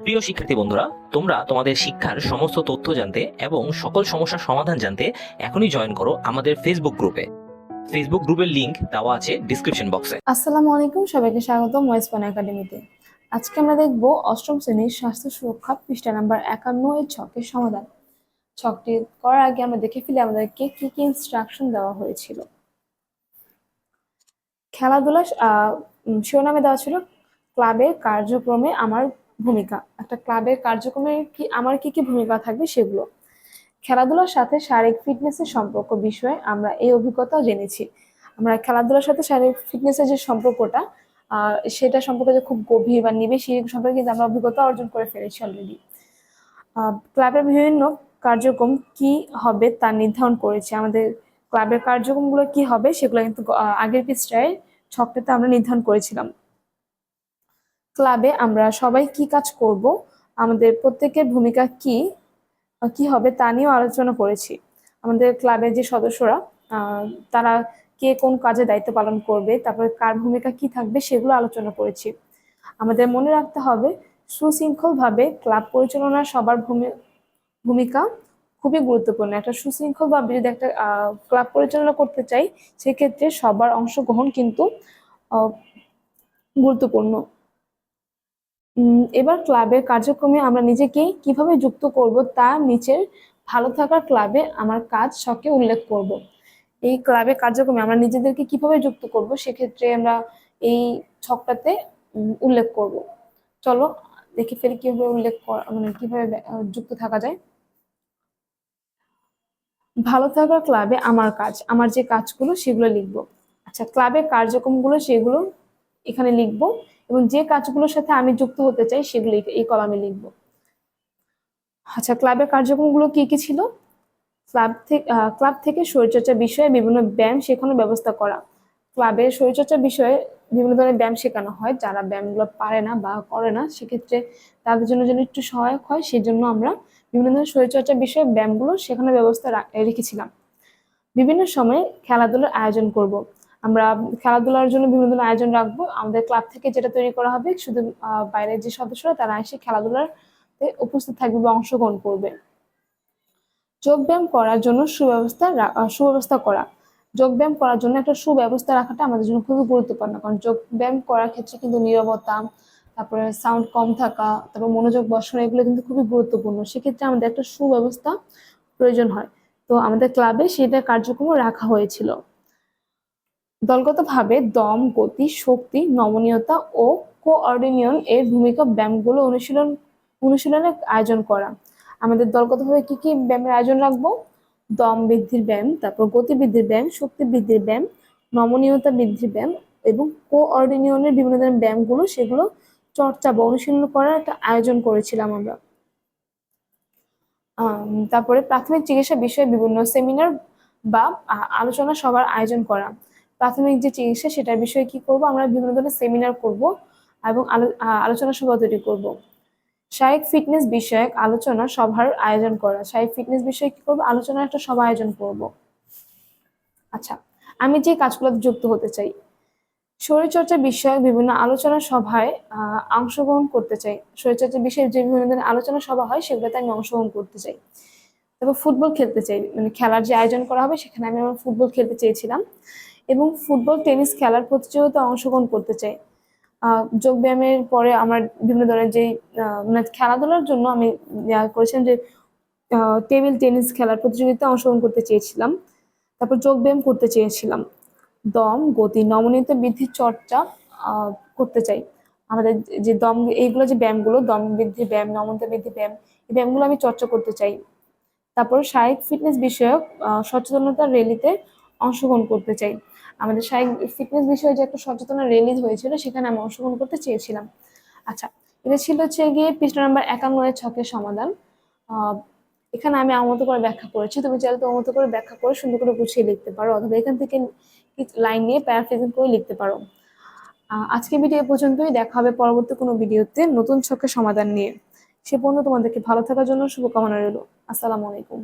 প্রিয় শিক্ষার্থী বন্ধুরা, তোমরা তোমাদের শিক্ষার সমস্ত তথ্য জানতে এবং সকল সমস্যার সমাধান জানতে এখনই জয়েন করো আমাদের ফেসবুক গ্রুপে ফেসবুক গ্রুপের লিংক দেওয়া আছে ডিসক্রিপশন বক্সে আসসালামু আলাইকুম, সবাইকে স্বাগত ময়েসপান একাডেমিতে আজকে আমরা দেখব অষ্টম শ্রেণির স্বাস্থ্য সুরক্ষা পৃষ্ঠা নাম্বার একান্ন এর ছকের সমাধান। ছকটি করার আগে আমরা দেখে ফেলি আমাদেরকে কি কি ইনস্ট্রাকশন দেওয়া হয়েছিল। খেলাধুলা শিরোনামে দেওয়া ছিল, ক্লাবের কার্যক্রমে আমার ভূমিকা, একটা ক্লাবের কার্যক্রমে কি আমার কি কি ভূমিকা থাকবে সেগুলো। খেলাধুলার সাথে শারীরিক ফিটনেসের সম্পর্ক বিষয়ে আমরা এই অভিজ্ঞতাও জেনেছি। আমরা খেলাধুলার সাথে শারীরিক ফিটনেসের যে সম্পর্কটা সেটা সম্পর্কে যে খুব গভীর বা নিবিড় সেই সম্পর্কে কিন্তু আমরা অভিজ্ঞতা অর্জন করে ফেলেছি অলরেডি ক্লাবের বিভিন্ন কার্যক্রম কি হবে তা নির্ধারণ করেছি। আমাদের ক্লাবের কার্যক্রমগুলো কি হবে সেগুলো কিন্তু আগের পৃষ্ঠায় ছকটাতে আমরা নির্ধারণ করেছিলাম। ক্লাবে আমরা সবাই কি কাজ করব, আমাদের প্রত্যেকের ভূমিকা কি কি হবে তা নিয়েও আলোচনা করেছি। আমাদের ক্লাবের যে সদস্যরা তারা কে কোন কাজে দায়িত্ব পালন করবে, তারপরে কার ভূমিকা কি থাকবে সেগুলো আলোচনা করেছি। আমাদের মনে রাখতে হবে, সুশৃঙ্খলভাবে ক্লাব পরিচালনা সবার ভূমি- ভূমিকা খুবই গুরুত্বপূর্ণ। একটা সুশৃঙ্খলভাবে যদি একটা ক্লাব পরিচালনা করতে চাই, সেক্ষেত্রে সবার অংশগ্রহণ কিন্তু গুরুত্বপূর্ণ। এবার ক্লাবের কার্যক্রমে আমরা নিজেকে কীভাবে যুক্ত করব তা নিচের ভালো থাকার ক্লাবে আমার কাজ শখে উল্লেখ করব। এই ক্লাবের কার্যক্রমে আমরা নিজেদেরকে কীভাবে যুক্ত করব সেক্ষেত্রে আমরা এই ছকটাতে উল্লেখ করব। চলো, দেখে ফেলি কীভাবে উল্লেখ করা মানে কীভাবে যুক্ত থাকা যায়। ভালো থাকার ক্লাবে আমার কাজ, আমার যে কাজগুলো সেগুলো লিখব। আচ্ছা ক্লাবের কার্যক্রমগুলো সেগুলো এখানে লিখব। এবং যে কাজগুলোর সাথে আমি যুক্ত হতে চাই, সেগুলো এই- কলামে লিখব। আচ্ছা ক্লাবের কার্যক্রমগুলো কি কি ছিল? ক্লাব থেকে ক্লাব থেকে শরীরচর্চা বিষয়ে বিভিন্ন ব্যায়াম শেখানোর ব্যবস্থা করা। ক্লাবে শরীরচর্চা বিষয়ে বিভিন্ন ধরনের ব্যায়াম শেখানো হয়। যারা ব্যায়ামগুলো পারে না বা করে না, সেক্ষেত্রে তাদের জন্য যেন একটু সহায়ক হয় সেই জন্য আমরা বিভিন্ন ধরনের শরীরচর্চা বিষয়ে ব্যায়ামগুলো শেখানোর ব্যবস্থা রেখেছিলাম। বিভিন্ন সময়ে খেলাধুলার আয়োজন করব। আমরা খেলাধুলার জন্য বিভিন্ন ধরনের আয়োজন রাখব। আমাদের ক্লাব থেকে যেটা তৈরি করা হবে, শুধু বাইরের যে সদস্যরা, তারা এসে খেলাধুলার উপস্থিত থাকবে বা অংশগ্রহণ করবে। যোগব্যায়াম করার জন্য সুব্যবস্থা সুব্যবস্থা করা। যোগব্যায়াম করার জন্য একটা সুব্যবস্থা রাখাটা আমাদের জন্য খুবই গুরুত্বপূর্ণ। কারণ যোগব্যায়াম করার ক্ষেত্রে কিন্তু নিরবতা, তারপরে সাউন্ড কম থাকা, তারপর মনোযোগ বসানো, এগুলো কিন্তু খুবই গুরুত্বপূর্ণ। সেক্ষেত্রে আমাদের একটা সুব্যবস্থা প্রয়োজন হয়। তো আমাদের ক্লাবে সেটা কার্যক্রম রাখা হয়েছিল। দলগতভাবে দম গতি শক্তি নমনীয়তা ও কোঅর্ডিনিয়ন এর ভূমিকা ব্যায়ামগুলো অনুশীলন অনুশীলনের আয়োজন করা। আমাদের দলগতভাবে কি কি ব্যায়ামের আয়োজন রাখব? দম বৃদ্ধির ব্যায়াম তারপর গতি বৃদ্ধির ব্যায়াম শক্তি বৃদ্ধির ব্যায়াম নমনীয়তা বৃদ্ধির ব্যায়াম এবং কোঅর্ডিনিয়নের বিভিন্ন ধরনের ব্যায়ামগুলো সেগুলো চর্চা বা অনুশীলন করার একটা আয়োজন করেছিলাম আমরা। আম, তারপরে প্রাথমিক চিকিৎসা বিষয়ে বিভিন্ন সেমিনার বা আলোচনা সভার আয়োজন করা। প্রাথমিক যে চিকিৎসা সেটার বিষয়ে কি করব, আমরা বিভিন্ন ধরনের সেমিনার করব এবং আলোচনা সভা তৈরি করব। শারীরিক ফিটনেস বিষয়ক আলোচনা সভার আয়োজন করা। শারীরিক ফিটনেস বিষয়ে কি করব, আলোচনার একটা সভা আয়োজন করব। আচ্ছা আমি যে কাজগুলোতে যুক্ত হতে চাই, শরীরচর্চা বিষয়ক বিভিন্ন আলোচনা সভায় অংশগ্রহণ করতে চাই। শরীরচর্চা বিষয়ে যে বিভিন্ন ধরনের আলোচনা সভা হয়, সেগুলোতে আমি অংশগ্রহণ করতে চাই। তারপর ফুটবল খেলতে চাই। মানে খেলার যে আয়োজন করা হবে, সেখানে আমি আমার ফুটবল খেলতে চেয়েছিলাম। এবং ফুটবল, টেনিস খেলার প্রতিযোগিতা অংশগ্রহণ করতে চাই যোগব্যায়ামের পরে আমার বিভিন্ন ধরনের যে মানে খেলাধুলার জন্য আমি করেছিলাম যে টেবিল টেনিস খেলার প্রতিযোগিতায় অংশগ্রহণ করতে চেয়েছিলাম, তারপর যোগব্যায়াম করতে চেয়েছিলাম। দম, গতি, নমনীয়তা বৃদ্ধির চর্চা করতে চাই। আমাদের যে দম, এইগুলো যে ব্যায়ামগুলো, দম বৃদ্ধি ব্যায়াম, নমনীয়তা বৃদ্ধি ব্যায়াম, এই ব্যায়ামগুলো আমি চর্চা করতে চাই। তারপর শারীরিক ফিটনেস বিষয়ক সচেতনতা র্যালিতে অংশগ্রহণ করতে চাই। আমাদের শারীরিক ফিটনেস বিষয়ে যে একটা সচেতনতা রিলিজ হয়েছিল, সেখানে আমি অংশগ্রহণ করতে চেয়েছিলাম। আচ্ছা এটা ছিল হচ্ছে গিয়ে পৃষ্ঠা নাম্বার একান্ন এর ছকের সমাধান। এখানে আমি আমার মতো করে ব্যাখ্যা করেছি। তুমি চাইলে তোমার মতো করে ব্যাখ্যা করে সুন্দর করে গুছিয়ে লিখতে পারো, অথবা এখান থেকে লাইন নিয়ে প্যারাফ্রেজিং করে লিখতে পারো। আজকে ভিডিও পর্যন্তই। দেখা হবে পরবর্তী কোনো ভিডিওতে নতুন ছকের সমাধান নিয়ে। সে পর্যন্ত তোমাদেরকে ভালো থাকার জন্য শুভকামনা রইল। আসসালামু আলাইকুম।